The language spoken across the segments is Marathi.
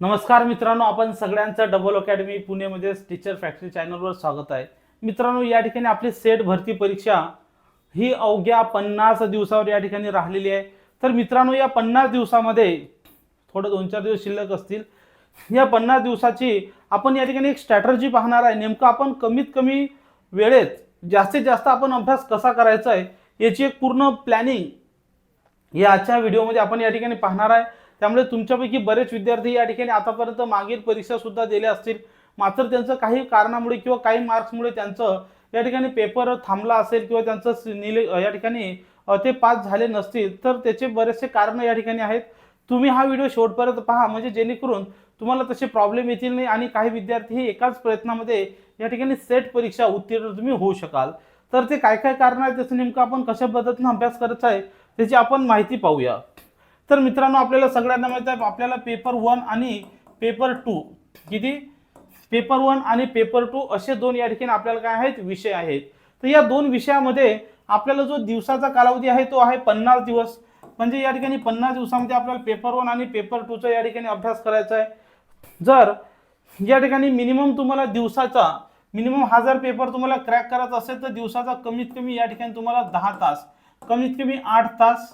नमस्कार मित्रांनो आपण सगळ्यांचं डबल अकॅडमी पुणेमध्ये टीचर फॅक्टरी चॅनलवर स्वागत आहे. मित्रांनो या ठिकाणी आपली सेट भरती परीक्षा ही अवघ्या पन्नास दिवसावर या ठिकाणी राहिलेली आहे. तर मित्रांनो या पन्नास दिवसामध्ये थोडं दोन चार दिवस शिल्लक असतील या पन्नास दिवसाची आपण या ठिकाणी एक स्ट्रॅटर्जी पाहणार आहे. नेमकं आपण कमीत कमी वेळेत जास्तीत जास्त आपण अभ्यास कसा करायचा आहे याची एक पूर्ण प्लॅनिंग या आजच्या व्हिडिओमध्ये आपण या ठिकाणी पाहणार आहे. त्यामुळे तुमच्यापैकी बरेच विद्यार्थी या ठिकाणी आतापर्यंत मागील परीक्षा सुद्धा दिल्या असतील. मात्र त्यांचं काही कारणामुळे किंवा काही मार्क्समुळे त्यांचं या ठिकाणी पेपर थांबला असेल किंवा त्यांचं निले या ठिकाणी ते पास झाले नसतील तर त्याचे बरेचसे कारणं या ठिकाणी आहेत. तुम्ही हा व्हिडिओ शेवटपर्यंत पहा म्हणजे जेणेकरून तुम्हाला तसे प्रॉब्लेम येतील नाही आणि काही विद्यार्थी हे एकाच प्रयत्नामध्ये या ठिकाणी सेट परीक्षा उत्तीर्ण तुम्ही होऊ शकाल. तर ते काय काय कारण आहेत त्याचं नेमकं आपण कशा पद्धतीनं अभ्यास करायचा आहे त्याची आपण माहिती पाहूया. तर मित्रांनो आपल्याला सगळ्यांना माहिती आहे आपल्याला पेपर वन आणि पेपर टू किती? पेपर वन आणि पेपर टू असे दोन या ठिकाणी आपल्याला काय आहेत? विषय आहेत. तर या दोन विषयामध्ये आपल्याला जो दिवसाचा कालावधी आहे तो आहे पन्नास दिवस. म्हणजे या ठिकाणी पन्नास दिवसामध्ये आपल्याला पेपर वन आणि पेपर टूचा या ठिकाणी अभ्यास करायचा आहे. जर या ठिकाणी मिनिमम तुम्हाला दिवसाचा मिनिमम हजार पेपर तुम्हाला क्रॅक करायचा असेल तर दिवसाचा कमीत कमी या ठिकाणी तुम्हाला दहा तास कमीत कमी आठ तास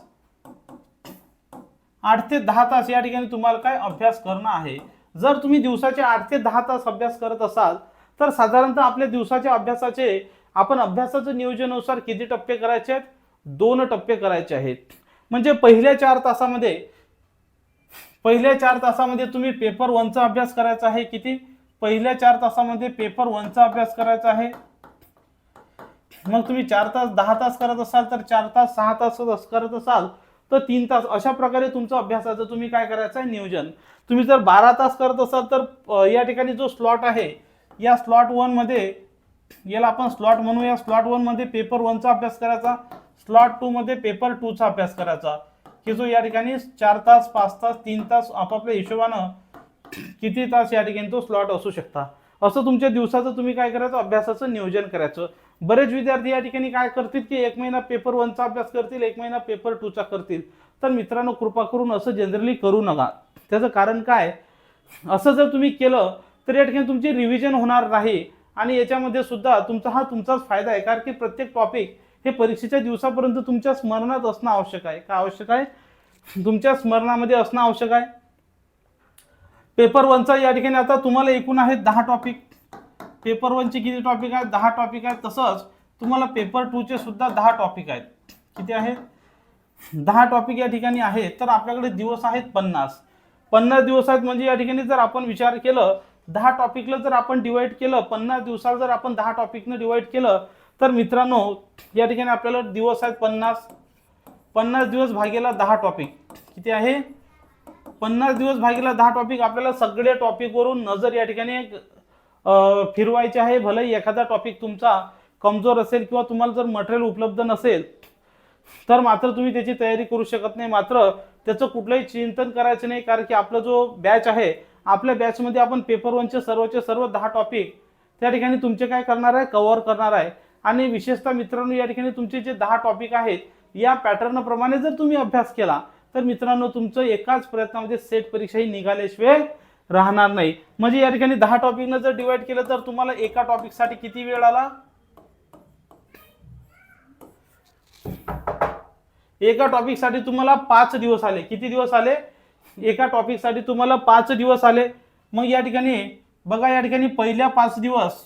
आठ ते दहा तास या ठिकाणी तुम्हाला काय अभ्यास करणं आहे. जर तुम्ही दिवसाचे आठ ते दहा तास अभ्यास करत असाल तर साधारणतः आपल्या दिवसाच्या अभ्यासाचे आपण अभ्यासाचं नियोजनानुसार किती टप्पे करायचे आहेत? दोन टप्पे करायचे आहेत. म्हणजे पहिल्या चार तासामध्ये पहिल्या चार तासामध्ये तुम्ही पेपर वनचा अभ्यास करायचा आहे किती? पहिल्या चार तासामध्ये पेपर वनचा अभ्यास करायचा आहे. मग तुम्ही चार तास दहा तास करत असाल तर चार तास सहा तास करत असाल तर तीन तास अशा प्रकारे तुमचं अभ्यासाचं तुम्ही काय करायचं आहे? नियोजन. तुम्ही जर बारा तास करत असाल तर या ठिकाणी जो स्लॉट आहे या स्लॉटमध्ये याला आपण स्लॉट म्हणू या स्लॉटमध्ये पेपर वनचा अभ्यास करायचा. स्लॉट टूमध्ये पेपर टूचा अभ्यास करायचा. की जो या ठिकाणी चार तास पाच तास तीन तास आपापल्या हिशोबानं किती तास या ठिकाणी तो स्लॉट असू शकता. असं तुमच्या दिवसाचं तुम्ही काय करायचं? अभ्यासाचं नियोजन करायचं. बरेच विद्यार्थी या ठिकाणी काय करतील की एक महिना पेपर वनचा अभ्यास करतील एक महिना पेपर टूचा करतील. तर मित्रांनो कृपा करून असं जनरली करू नका. त्याचं कारण काय? असं जर तुम्ही केलं तर या ठिकाणी तुमची रिव्हिजन होणार नाही. आणि याच्यामध्ये सुद्धा तुमचा हा तुमचाच फायदा आहे. कारण की प्रत्येक टॉपिक हे परीक्षेच्या दिवसापर्यंत तुमच्या स्मरणात असणं आवश्यक आहे. का आवश्यक आहे? तुमच्या स्मरणामध्ये असणं आवश्यक आहे. पेपर वनचा या ठिकाणी आता तुम्हाला एकूण आहेत दहा टॉपिक पेपर वनचे किती टॉपिक आहेत? दहा टॉपिक आहेत. तसंच तुम्हाला पेपर टूचे सुद्धा दहा टॉपिक आहेत. किती आहेत? दहा टॉपिक या ठिकाणी आहेत. तर आपल्याकडे दिवस आहेत पन्नास. पन्नास दिवस आहेत म्हणजे या ठिकाणी जर आपण विचार केलं दहा टॉपिकला जर आपण डिवाईड केलं पन्नास दिवसाला जर आपण दहा टॉपिकनं डिवाईड केलं तर मित्रांनो या ठिकाणी आपल्याला दिवस आहेत पन्नास. पन्नास दिवस भागेला दहा टॉपिक किती आहे? पन्नास दिवस भागेला दहा टॉपिक आपल्याला सगळ्या टॉपिकवरून नजर या ठिकाणी फिरवायचे आहे भलेही एखादा टॉपिक तुमचा कमजोर असेल किंवा तुम्हाला जर मटेरियल उपलब्ध नसेल तर मात्र तुम्ही त्याची तयारी करू शकत नाही. मात्र त्याचं कुठलंही चिंतन करायचं नाही कारण की आपला जो बॅच आहे आपल्या बॅचमध्ये आपण पेपर वनचे सर्वचे सर्व दहा टॉपिक त्या ठिकाणी तुमचे काय करणार आहे? कव्हर करणार आहे. आणि विशेषतः मित्रांनो या ठिकाणी तुमचे जे दहा टॉपिक आहेत या पॅटर्नप्रमाणे जर तुम्ही अभ्यास केला तर मित्रांनो तुमचं एकाच प्रयत्नामध्ये सेट परीक्षा ही निघाल्याशिवाय राहणार नाही. म्हणजे या ठिकाणी दहा टॉपिकनं जर डिवाइड केलं तर तुम्हाला एका टॉपिकसाठी किती वेळ आला? एका टॉपिकसाठी तुम्हाला पाच दिवस आले. किती दिवस आले? एका टॉपिकसाठी तुम्हाला पाच दिवस आले. मग या ठिकाणी बघा या ठिकाणी पहिल्या पाच दिवस.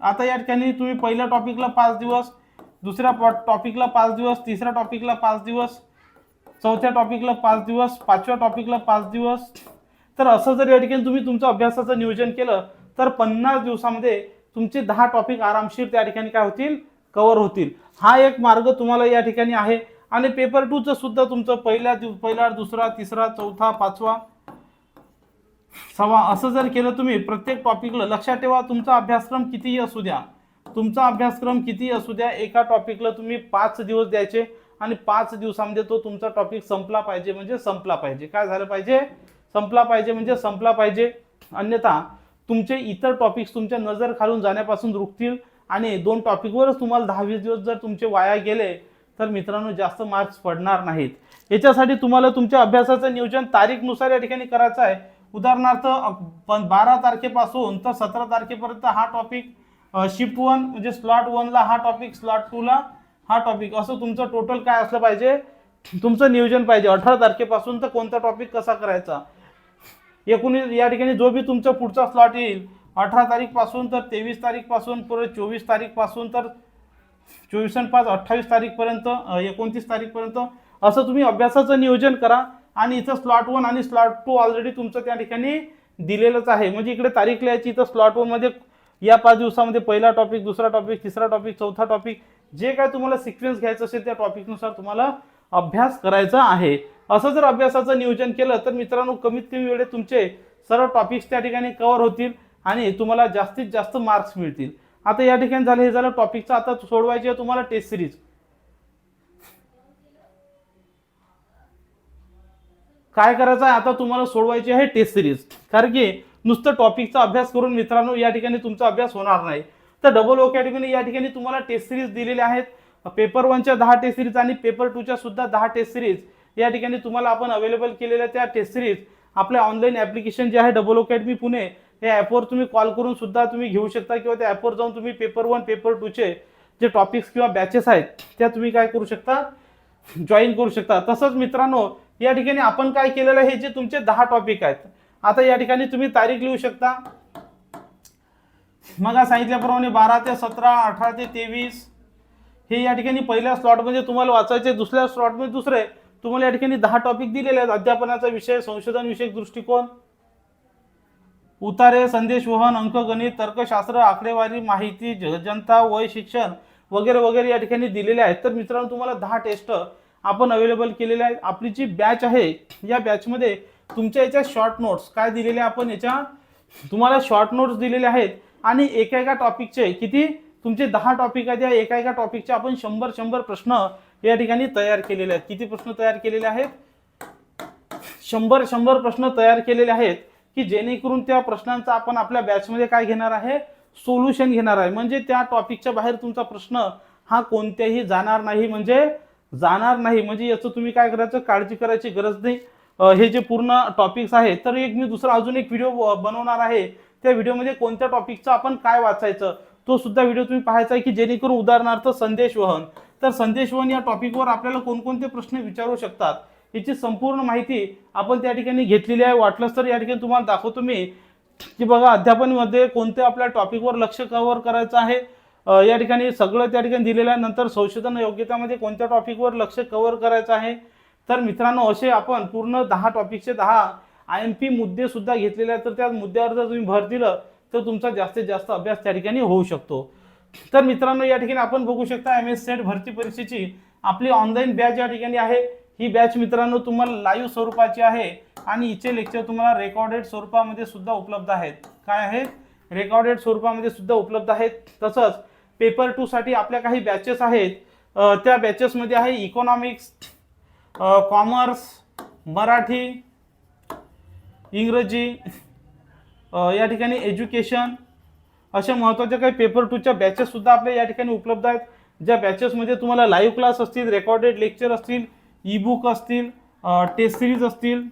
आता या ठिकाणी तुम्ही पहिल्या टॉपिकला पाच दिवस दुसऱ्या टॉपिकला पाच दिवस तिसऱ्या टॉपिकला पाच दिवस चौथ्या टॉपिकला पाच दिवस पाचव्या टॉपिकला पाच दिवस तर असं जर या ठिकाणी तुम्ही तुमचं अभ्यासाचं नियोजन केलं तर पन्नास दिवसामध्ये तुमचे दहा टॉपिक आरामशीर त्या ठिकाणी काय होतील? कव्हर होतील. हा एक मार्ग तुम्हाला या ठिकाणी आहे. आणि पेपर टूचं सुद्धा तुमचं पहिल्या दिव पहिला दुसरा तिसरा चौथा पाचवा सवा असं जर केलं तुम्ही प्रत्येक टॉपिकला लक्षात ठेवा तुमचा अभ्यासक्रम कितीही असू द्या. तुमचा अभ्यासक्रम कितीही असू द्या एका टॉपिकला तुम्ही पाच दिवस द्यायचे आणि पाच दिवसामध्ये तो तुमचा टॉपिक संपला पाहिजे म्हणजे संपला पाहिजे. काय झालं पाहिजे? संपला पाहिजे म्हणजे संपला पाहिजे. अन्यथा तुमचे इतर टॉपिक्स तुमच्या नजर खालून जाण्यापासून रुकतील आणि दोन टॉपिकवरच तुम्हाला दहा वीस दिवस जर तुमचे वाया गेले तर मित्रांनो जास्त मार्क्स पडणार नाहीत. याच्यासाठी तुम्हाला तुमच्या अभ्यासाचं नियोजन तारीखनुसार या ठिकाणी करायचं आहे. उदाहरणार्थ पण बारा तारखेपासून तर सतरा तारखेपर्यंत हा टॉपिक शिफ्ट वन म्हणजे स्लॉट वनला हा टॉपिक स्लॉट टूला हा टॉपिक असं तुमचं टोटल काय असलं पाहिजे? तुमचं नियोजन पाहिजे. अठरा तारखेपासून तर कोणता टॉपिक कसा करायचा? एकोणीस या ठिकाणी जो बी तुमचा पुढचा स्लॉट येईल अठरा तारीखपासून तर तेवीस तारीखपासून परत चोवीस तारीखपासून तर चोवीस आणि पाच अठ्ठावीस तारीखपर्यंत एकोणतीस तारीखपर्यंत असं तुम्ही अभ्यासाचं नियोजन करा. आणि इथं स्लॉट वन आणि स्लॉट टू ऑलरेडी तुमचं त्या ठिकाणी दिलेलंच आहे. म्हणजे इकडे तारीख लिहायची इथं स्लॉट वनमध्ये या पाच दिवसामध्ये पहिला टॉपिक दुसरा टॉपिक तिसरा टॉपिक चौथा टॉपिक जे काय तुम्हाला सिक्वेन्स घ्यायचं असेल त्या टॉपिकनुसार तुम्हाला अभ्यास करायचा आहे. असं जर अभ्यासाचं नियोजन केलं तर मित्रांनो कमीत कमी वेळेत तुमचे सर्व टॉपिक्स त्या ठिकाणी कव्हर होतील आणि तुम्हाला जास्तीत जास्त मार्क्स मिळतील. आता या ठिकाणी झालं हे झालं टॉपिकचं आता सोडवायचे आहे तुम्हाला टेस्ट सिरीज काय करायचं आहे? आता तुम्हाला सोडवायची आहे टेस्ट सिरीज कारण की नुसतं टॉपिकचा अभ्यास करून मित्रांनो या ठिकाणी तुमचा अभ्यास होणार नाही. तर डबल ओ कॅटेगरी या ठिकाणी तुम्हाला टेस्ट सिरीज दिलेल्या आहेत. पेपर वनच्या दहा टेस्ट सिरीज आणि पेपर टूच्या सुद्धा दहा टेस्ट सिरीज या ठिकाणी तुम्हाला आपण अवेलेबल केलेल्या त्या टेस्ट सिरीज आपल्या ऑनलाईन ॲप्लिकेशन जे आहे डबल अकॅडमी पुणे या ॲपवर तुम्ही कॉल करून सुद्धा तुम्ही घेऊ शकता किंवा त्या ॲपवर जाऊन तुम्ही पेपर वन पेपर टूचे जे टॉपिक्स किंवा बॅचेस आहेत त्या तुम्ही काय करू शकता? जॉईन करू शकता. तसंच मित्रांनो या ठिकाणी आपण काय केलेलं आहे हे जे तुमचे दहा टॉपिक आहेत. आता या ठिकाणी तुम्ही तारीख लिहू शकता. मग सांगितल्याप्रमाणे बारा ते सतरा अठरा ते तेवीस हे या ठिकाणी पहिल्या स्लॉटमध्ये तुम्हाला वाचायचे दुसऱ्या स्लॉटमध्ये दुसरे. तुम्हाला या ठिकाणी दहा टॉपिक दिलेले आहेत. अध्यापनाचा विषय संशोधन विषयक दृष्टिकोन उतारे संदेश वहन अंकगणित तर्कशास्त्र आकडेवारी माहिती ज- जनता वय शिक्षण वगैरे वगैरे या ठिकाणी दिलेले आहेत. तर मित्रांनो तुम्हाला दहा टेस्ट आपण अवेलेबल केलेले आहेत. आपली जी बॅच आहे या बॅचमध्ये तुमच्या याच्या शॉर्ट नोट्स काय दिलेले आपण याच्या तुम्हाला शॉर्ट नोट्स दिलेले आहेत. आणि एका एका टॉपिकचे किती? तुमचे दहा टॉपिक आहेत. या एका एका टॉपिकचे आपण शंभर शंभर प्रश्न या ठिकाणी तयार केलेले आहेत. किती प्रश्न तयार केलेले आहेत? शंभर शंभर प्रश्न तयार केलेले आहेत की जेणेकरून त्या प्रश्नांचा आपण आपल्या बॅचमध्ये काय घेणार आहे? सोल्युशन घेणार आहे. म्हणजे त्या टॉपिकच्या बाहेर तुमचा प्रश्न हा कोणत्याही जाणार नाही. म्हणजे जाणार नाही. म्हणजे याचं तुम्ही काय करायचं? काळजी करायची गरज नाही. हे जे पूर्ण टॉपिक्स आहेत तर एक मी दुसरा अजून एक व्हिडिओ बनवणार आहे. त्या व्हिडिओमध्ये कोणत्या टॉपिकचं आपण काय वाचायचं? तो सुद्धा व्हिडिओ तुम्ही पाहायचा आहे की जेणेकरून उदाहरणार्थ संदेश वहन. तर संदेशवन या टॉपिकवर आपल्याला कोणकोणते प्रश्न विचारू शकतात याची संपूर्ण माहिती आपण त्या ठिकाणी घेतलेली आहे. वाटलंच तर या ठिकाणी तुम्हाला दाखवतो मी की बघा अध्यापनमध्ये कोणत्या आपल्या टॉपिकवर लक्ष कव्हर करायचं आहे. या ठिकाणी सगळं त्या ठिकाणी दिलेलं आहे. नंतर संशोधन योग्यतामध्ये कोणत्या टॉपिकवर लक्ष कव्हर करायचं आहे. तर मित्रांनो असे आपण पूर्ण दहा टॉपिकचे दहा आय एम पी मुद्देसुद्धा घेतलेले आहेत. तर त्या मुद्द्यावर जर तुम्ही भर दिलं तर तुमचा जास्तीत जास्त अभ्यास त्या ठिकाणी होऊ शकतो. तर मित्रांनो या ठिकाणी आपण बघू शकता एम एस सेट भरती परीक्षेची आपली ऑनलाईन बॅच या ठिकाणी आहे. ही बॅच मित्रांनो तुम्हाला लाईव्ह स्वरूपाची आहे आणि हिचे लेक्चर तुम्हाला रेकॉर्डेड स्वरूपामध्ये सुद्धा उपलब्ध आहेत. काय आहेत रेकॉर्डेड स्वरूपामध्ये सुद्धा उपलब्ध आहेत. तसंच पेपर टूसाठी आपल्या काही बॅचेस आहेत. त्या बॅचेसमध्ये आहे इकॉनॉमिक्स कॉमर्स मराठी इंग्रजी या ठिकाणी एज्युकेशन अशा महत्त्वाच्या काही पेपर टूच्या बॅचेस सुद्धा आपल्या या ठिकाणी उपलब्ध आहेत. ज्या बॅचेसमध्ये तुम्हाला लाईव्ह क्लास असतील रेकॉर्डेड लेक्चर असतील ई बुक असतील टेस्ट सिरीज असतील.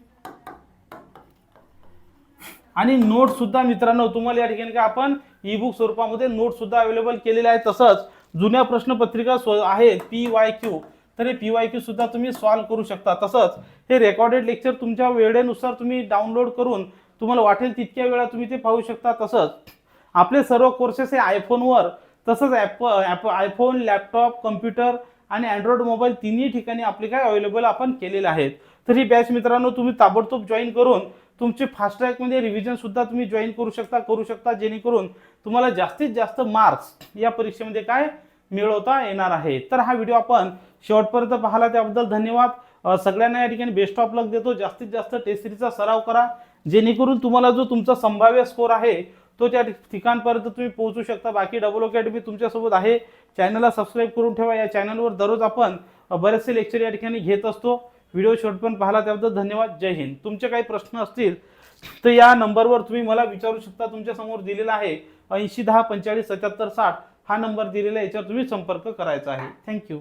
आणि नोटसुद्धा मित्रांनो तुम्हाला या ठिकाणी काय आपण ई बुक स्वरूपामध्ये नोट्ससुद्धा अवेलेबल केलेले आहेत. तसंच जुन्या प्रश्नपत्रिका स्व आहेत पी वाय क्यू तर हे पी वाय क्यू सुद्धा तुम्ही सॉल्व्ह करू शकता. तसंच हे रेकॉर्डेड लेक्चर तुमच्या वेळेनुसार तुम्ही डाउनलोड करून तुम्हाला वाटेल तितक्या वेळा तुम्ही ते पाहू शकता. तसंच आपले सर्व कोर्सेस हे आयफोनवर तसंच app app iPhone laptop computer आणि अँड्रॉइड मोबाईल तिन्ही ठिकाणी आपले काय अवेलेबल आपण केलेले आहेत. तर ही बॅच मित्रांनो तुम्ही ताबडतोब जॉईन करून तुमचे फास्ट ट्रॅकमध्ये रिव्हिजनसुद्धा तुम्ही जॉईन करू शकता करू शकता जेणेकरून तुम्हाला जास्तीत जास्त मार्क्स या परीक्षेमध्ये काय मिळवता येणार आहे. तर हा व्हिडिओ आपण शेवटपर्यंत पाहिला. त्याबद्दल धन्यवाद. सगळ्यांना या ठिकाणी बेस्ट ऑफ लक देतो. जास्तीत जास्त टेस्ट सराव करा. जेणेकरून तुम्हाला जो तुमचा संभाव्य स्कोर आहे तो त्या ठिकाणपर्यंत तुम्ही पोहोचू शकता. बाकी डबल अकॅडमी तुमच्यासोबत आहे. चॅनलला सबस्क्राईब करून ठेवा. या चॅनलवर दररोज आपण बरेचसे लेक्चर या ठिकाणी घेत असतो. व्हिडिओ शेवटपर्यंत पाहिला त्याबद्दल धन्यवाद. जय हिंद. तुमचे काही प्रश्न असतील तर या नंबरवर तुम्ही मला विचारू शकता. तुमच्यासमोर दिलेला आहे ऐंशी दहा पंचेचाळीस सत्याहत्तर साठ. हा नंबर दिलेला आहे याच्यावर तुम्ही संपर्क करायचा आहे. थँक्यू